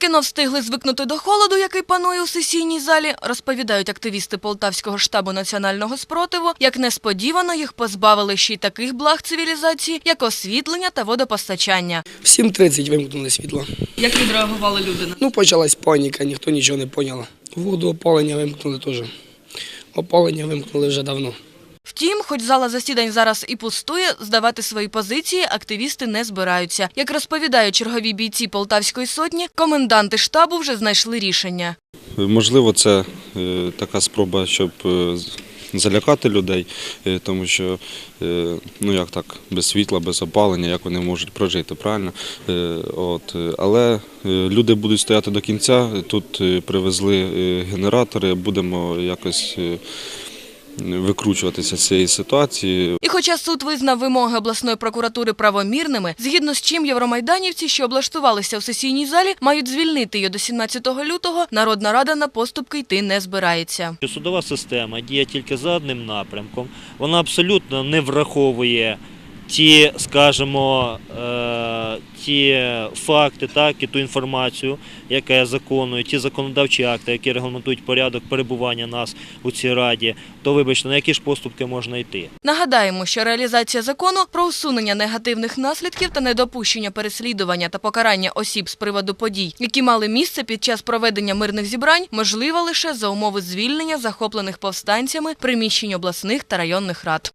Тільки но встигли звикнути до холоду, який панує у сесійній залі, розповідають активісти Полтавського штабу національного спротиву, як несподівано їх позбавили ще й таких благ цивілізації, як освітлення та водопостачання. В 7.30 вимкнули світло. Як відреагували люди Ну, почалась паніка, ніхто нічого не поняв. Воду опалення вимкнули теж. Опалення вимкнули вже давно. Втім, хоч зала засідань зараз і пустує, здавати свої позиції активісти не збираються. Як розповідають чергові бійці Полтавської сотні, коменданти штабу вже знайшли рішення. Можливо, це е, така спроба, щоб е, залякати людей, е, тому що ну як так, без світла, без опалення, як вони можуть прожити, правильно? От, але люди будуть стояти до кінця. Тут привезли генератори, будемо якось викручуватися з цієї ситуації. І хоча суд визнав вимоги обласної прокуратури правомірними, згідно з чим євромайданівці, що облаштувалися в сесійній залі, мають звільнити її до 17 лютого, Народна рада на поступки йти не збирається. Судова система діє тільки за одним напрямком. Вона абсолютно не враховує ті, скажімо, е, ті факти, так, і ту інформацію, яка є законною, ті законодавчі акти, які регламентують порядок перебування нас у цій раді, то вибачте, на які ж поступки можна йти? Нагадаємо, що реалізація закону про усунення негативних наслідків та недопущення переслідування та покарання осіб з приводу подій, які мали місце під час проведення мирних зібрань, можлива лише за умови звільнення захоплених повстанцями приміщень обласних та районних рад.